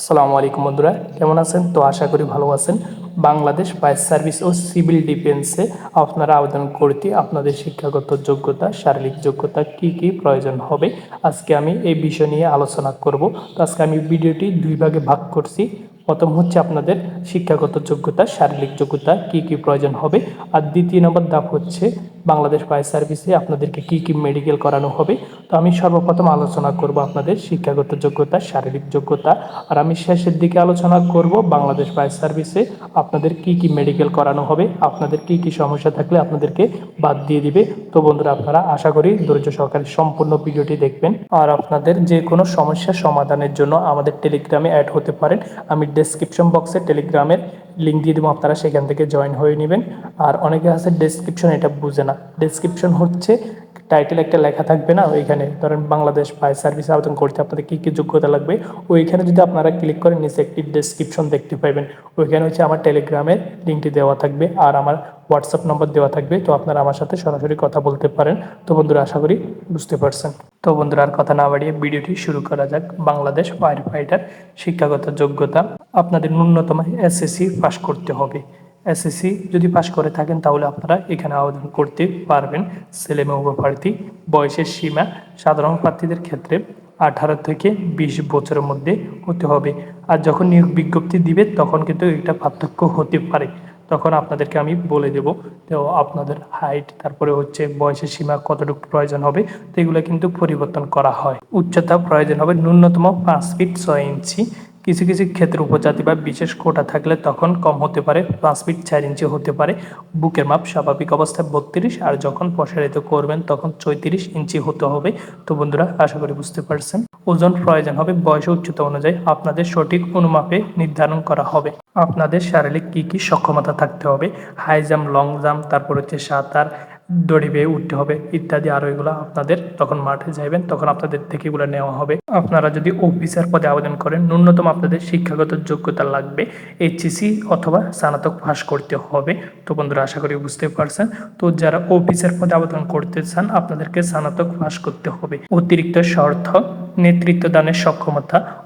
আসসালামু আলাইকুম বন্ধুরা, কেমন আছেন? তো আশা করি ভালো আছেন। বাংলাদেশ ফায়ার সার্ভিস ও সিভিল ডিফেন্সে আপনারা আবেদন করতে আপনাদের শিক্ষাগত যোগ্যতা, শারীরিক যোগ্যতা কি কি প্রয়োজন হবে? আজকে আমি এই বিষয় নিয়ে আলোচনা করব। তো আজকে আমি ভিডিওটি দুই ভাগে ভাগ করছি। প্রথম হচ্ছে আপনাদের শিক্ষাগত যোগ্যতা, শারীরিক যোগ্যতা, কি কি প্রয়োজন হবে। আর দ্বিতীয় নম্বর ধাপ হচ্ছে বাংলাদেশ ফায়ার সার্ভিসে আপনাদেরকে কি কি মেডিকেল করানো হবে। তো আমি সর্বপ্রথম আলোচনা করব আপনাদের শিক্ষাগত যোগ্যতা, শারীরিক যোগ্যতা। আর আমি শেষের দিকে আলোচনা করব বাংলাদেশ ফায়ার সার্ভিসে আপনাদের কি কি মেডিকেল করানো হবে। আপনাদের কি কি সমস্যা থাকলে আপনাদেরকে বাদ দিয়ে দিবে। তো বন্ধুরা, আপনারা আশা করি ধৈর্য সহকারে সম্পূর্ণ ভিডিওটি দেখবেন। আর আপনাদের যে কোনো সমস্যা সমাধানের জন্য আমাদের টেলিগ্রামে অ্যাড হতে পারেন। আমি ডেসক্রিপশন বক্সে টেলিগ্রামের লিঙ্ক দিয়ে দেবো, আপনারা সেখান থেকে জয়েন হয়ে নেবেন। আর অনেকে আছে ডেসক্রিপশন এটা বুঝে না। ডেসক্রিপশন হচ্ছে টাইটেল একটা লেখা থাকবে না, ওইখানে ধরেন বাংলাদেশ ফায়ার সার্ভিস আবেদন করতে আপনাদের কী কী যোগ্যতা লাগবে, ওইখানে যদি আপনারা ক্লিক করেন নিচে একটি ডেসক্রিপশন দেখতে পাবেন, ওইখানে হচ্ছে আমার টেলিগ্রামের লিঙ্কটি দেওয়া থাকবে আর আমার হোয়াটসঅ্যাপ নম্বর দেওয়া থাকবে, তো আপনারা আমার সাথে সরাসরি কথা বলতে পারেন, তো বন্ধুরা আশা করি বুঝতে পারছেন। তো বন্ধুরা আর কথা না বাড়িয়ে ভিডিওটি শুরু করা যাক, বাংলাদেশ ফায়ার ফাইটার শিক্ষাগত যোগ্যতা, আপনাদের ন্যূনতম এসএসসি পাস করতে হবে। এসএসসি যদি পাশ করে থাকেন, তাহলে আপনারা এখানে আবেদন করতে পারবেন। ছেলে মেয়ে, উভয় প্রার্থী। বয়সের সীমা সাধারণ প্রার্থীদের ক্ষেত্রে আঠারো থেকে বিশ বছরের মধ্যে হতে হবে। আর যখন নিয়োগ বিজ্ঞপ্তি দিবে, তখন কিন্তু এটা পার্থক্য হতে পারে। তখন আপনাদেরকে আমি বলে দেব, তো আপনাদের হাইট তারপরে হচ্ছে বয়সের সীমা কতটুকু প্রয়োজন হবে, তো এগুলো কিন্তু পরিবর্তন করা হয়। উচ্চতা প্রয়োজন হবে ন্যূনতম পাঁচ ফিট ছয় ইঞ্চি কিছু কিছু ক্ষেত্রে উপজাতি বা বিশেষ কোটা থাকলে তখন কম হতে পারে, পাঁচ ফিট চার ইঞ্চি হতে পারে। বুকের মাপ স্বাভাবিক অবস্থায় বত্রিশ, আর যখন প্রসারিত করবেন তখন চৌত্রিশ ইঞ্চি হতে হবে। তো বন্ধুরা, আশা করি বুঝতে পারছেন। ওজন প্রয়োজন হবে, বয়স উচ্চতা অনুযায়ী আপনাদের সঠিক অনুমাপে নির্ধারণ করা হবে। আপনাদের শারীরিক কি কি সক্ষমতা থাকতে হবে? হাই জাম্প, লং জাম্প, তারপর হচ্ছে সাঁতার দড়ি বেয়ে উঠতে হবে ইত্যাদি আরও এগুলো আপনাদের তখন মাঠে যাইবেন, তখন আপনাদের থেকে এগুলো নেওয়া হবে। আপনারা যদি অফিসার পদে আবেদন করেন, ন্যূনতম আপনাদের শিক্ষাগত যোগ্যতা লাগবে এইচএসি অথবা স্নাতক পাস করতে হবে। তো বন্ধুরা, আশা করি বুঝতে পারছেন। তো যারা অফিসার পদে আবেদন করতে চান, আপনাদেরকে স্নাতক পাস করতে হবে। অতিরিক্ত শর্ত নেতৃত্ব দানের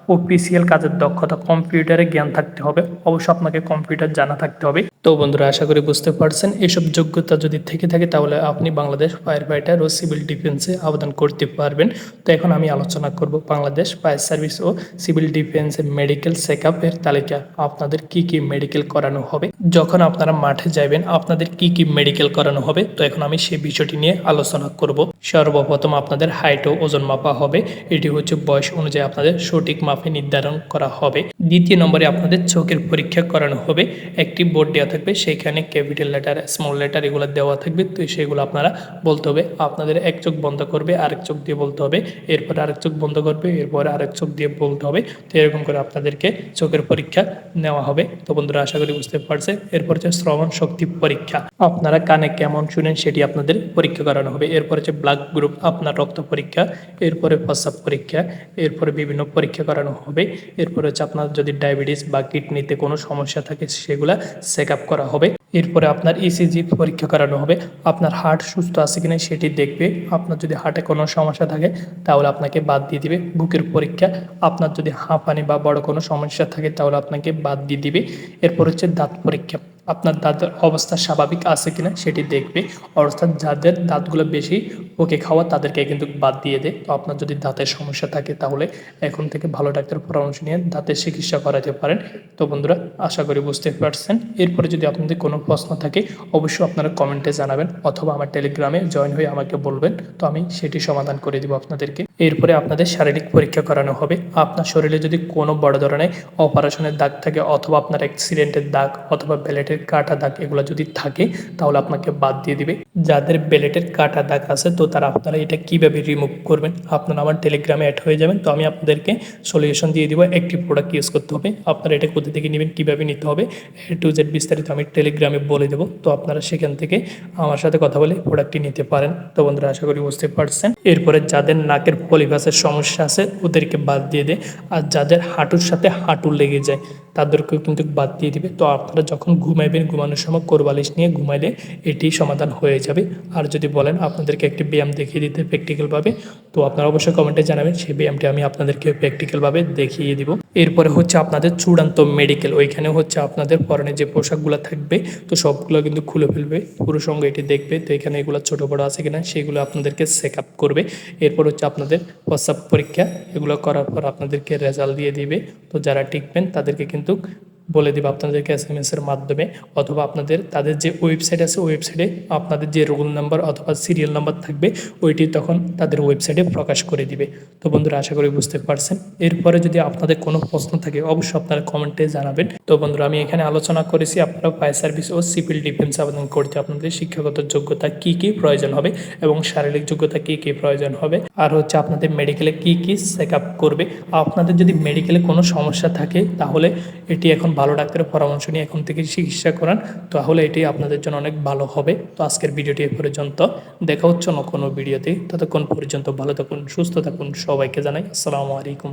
সক্ষমতা অফিসিয়াল কাজের দক্ষতা কম্পিউটারে জ্ঞান থাকতে হবে। অবশ্য আপনাকে কম্পিউটার জানা থাকতে হবে। তো বন্ধুরা, আশা করি বুঝতে পারছেন, এসব যোগ্যতা যদি থেকে থাকে তাহলে আপনি বাংলাদেশ ফায়ার ফাইটার ও সিভিল ডিফেন্সে আবেদন করতে পারবেন। তো এখন আমি আলোচনা করব বাংলাদেশ ফায়ার সার্ভিস ও সিভিল ডিফেন্সের মেডিকেল চেক আপের তালিকা। আপনাদের কি কি মেডিকেল করানো হবে? যখন আপনারা মাঠে যাবেন, আপনাদের কি কি মেডিকেল করানো হবে? তো এখন আমি সেই বিষয়টি নিয়ে আলোচনা করব। সর্বপ্রথম আপনাদের হাইট ও ওজন মাপা হবে। এটি হচ্ছে বয়স অনুযায়ী আপনাদের সঠিক মাপে নির্ধারণ করা হবে। দ্বিতীয় নম্বরে আপনাদের চোখের পরীক্ষা করানো হবে। একটি বোর্ড দেওয়া থাকবে সেখানে ক্যাপিটাল লেটার, স্মল লেটার এগুলো দেওয়া থাকবে। তো সেগুলো আপনারা বলতে হবে, আপনাদের এক চোখ বন্ধ করবে, আরেক চোখ দিয়ে বলতে হবে, এরপরে আরেক চোখ বন্ধ করবে, এরপরে আরেক চোখ দিয়ে বলতে হবে। তো এরকম করে আপনাদেরকে চোখের পরীক্ষা নেওয়া হবে। তো বন্ধুরা, আশা করি বুঝতে পারছে এরপর হচ্ছে শ্রবণ শক্তি পরীক্ষা। আপনারা কানে কেমন শুনেন সেটি আপনাদের পরীক্ষা করানো হবে। এরপর হচ্ছে ব্লাড গ্রুপ, আপনার রক্ত পরীক্ষা, এরপরে প্রস্রাব পরীক্ষা, এরপরে বিভিন্ন পরীক্ষা করানো হবে। এরপরে হচ্ছে আপনার যদি ডায়াবেটিস বা কিডনিতে কোনো সমস্যা থাকে, সেগুলো চেক আপ করা হবে। এরপরে আপনার ইসিজি পরীক্ষা করানো হবে। আপনার হার্ট সুস্থ আছে কিনা সেটি দেখবে। আপনার যদি হার্টে কোনো সমস্যা থাকে, তাহলে আপনাকে বাদ দিয়ে দিবে। বুকের পরীক্ষা, আপনার যদি হাঁপানি বা বড় কোনো সমস্যা থাকে, তাহলে আপনাকে বাদ দিয়ে দিবে। এরপর হচ্ছে দাঁত পরীক্ষা। আপনার দাঁতের অবস্থা স্বাভাবিক আছে কিনা সেটি দেখবে। অর্থাৎ যাদের দাঁতগুলো বেশি ওকে খাওয়া, তাদেরকে কিন্তু বাদ দিয়ে দেয় তো আপনার যদি দাঁতের সমস্যা থাকে তাহলে এখন থেকে ভালো ডাক্তার পরামর্শ নিয়ে দাঁতের চিকিৎসা করাতে পারেন। তো বন্ধুরা, আশা করি বুঝতে পারছেন। এরপরে যদি আপনাদের কোনো প্রশ্ন থাকে, অবশ্যই আপনারা কমেন্টে জানাবেন অথবা আমার টেলিগ্রামে জয়েন হয়ে আমাকে বলবেন। তো আমি সেটি সমাধান করে দিব আপনাদেরকে। এরপরে আপনাদের শারীরিক পরীক্ষা করানো হবে। আপনার শরীরে যদি কোনো বড় ধরনের অপারেশনের দাগ থাকে অথবা আপনার অ্যাক্সিডেন্টের দাগ অথবা ব্যালেটের কাটা দাগ এগুলো যদি থাকে, তাহলে আপনাকে বাদ দিয়ে দিবে। যাদের বেলেটের কাটা দাগ আছে, তো তারা আপনারা এটা কীভাবে রিমুভ করবেন? আপনারা আমার টেলিগ্রামে অ্যাড হয়ে যাবেন, তো আমি আপনাদেরকে সলিউশন দিয়ে দিব, একটি প্রোডাক্ট ইউজ করতে হবে। আপনারা এটা কোথা থেকে নেবেন, কীভাবে নিতে হবে এ টু জেড বিস্তারিত আমি টেলিগ্রামে বলে দেবো। তো আপনারা সেখান থেকে আমার সাথে কথা বলে প্রোডাক্টটি নিতে পারেন। তো বন্ধুরা, আশা করি বুঝতে পারছেন। এরপরে যাদের নাকের পলিভাসের সমস্যা আছে, ওদেরকে বাদ দিয়ে দেয় আর যাদের হাঁটুর সাথে হাঁটু লেগে যায় তাদেরকেও কিন্তু বাদ দিয়ে দিবে। তো আপনারা যখন ঘুমাইবেন, ঘুমানোর সময় কোরবালিশ নিয়ে ঘুমাইলে এটি সমাধান হয়ে যাবে। আর যদি বলেন আপনাদেরকে একটি ব্যায়াম দেখিয়ে দিতে প্র্যাকটিক্যালভাবে তো আপনারা অবশ্যই কমেন্টে জানাবেন, সেই ব্যায়ামটি আমি আপনাদেরকে প্র্যাকটিক্যালভাবে দেখিয়ে দিব। এরপরে হচ্ছে আপনাদের চূড়ান্ত মেডিকেল ওইখানে হচ্ছে আপনাদের পরনে যে পোশাকগুলো থাকবে, তো সবগুলো কিন্তু খুলে ফেলবে। পুরো সঙ্গে এটি দেখবে, তো এখানে এগুলো ছোটো, বড়ো আছে কিনা, সেগুলো আপনাদেরকে চেক আপ করবে। এরপর হচ্ছে আপনাদের প্রস্রাব পরীক্ষা, এগুলো করার পর আপনাদেরকে রেজাল্ট দিয়ে দিবে। তো যারা টিকবেন তাদেরকে কিন্তু sztuk বলে দিবে আপনাদেরকে এস এম এর মাধ্যমে অথবা আপনাদের, তাদের যে ওয়েবসাইট আছে ওয়েবসাইটে আপনাদের যে রোল নাম্বার অথবা সিরিয়াল নাম্বার থাকবে, ওইটি তখন তাদের ওয়েবসাইটে প্রকাশ করে দিবে। তো বন্ধুরা, আশা করি বুঝতে পারছেন। এরপরে যদি আপনাদের কোনো প্রশ্ন থাকে, অবশ্যই আপনারা কমেন্টে জানাবেন। তো বন্ধুরা, আমি এখানে আলোচনা করেছি আপনারা ফায়ার সার্ভিস ও সিভিল ডিফেন্স আবেদন করতে আপনাদের শিক্ষাগত যোগ্যতা কি কি প্রয়োজন হবে এবং শারীরিক যোগ্যতা কি কি প্রয়োজন হবে। আর হচ্ছে আপনাদের মেডিকেলে কি কি চেক করবে। আপনাদের যদি মেডিকেলে কোনো সমস্যা থাকে, তাহলে এটি এখন ভালো ডাক্তারের পরামর্শ নিয়ে এখন থেকে চিকিৎসা করান, তাহলে এটি আপনাদের জন্য অনেক ভালো হবে। তো আজকের ভিডিওটি এ পর্যন্ত। দেখা হচ্ছে অন্য কোনো ভিডিওতে। ততক্ষণ পর্যন্ত ভালো থাকুন, সুস্থ থাকুন। সবাইকে জানাই আসসালামু আলাইকুম।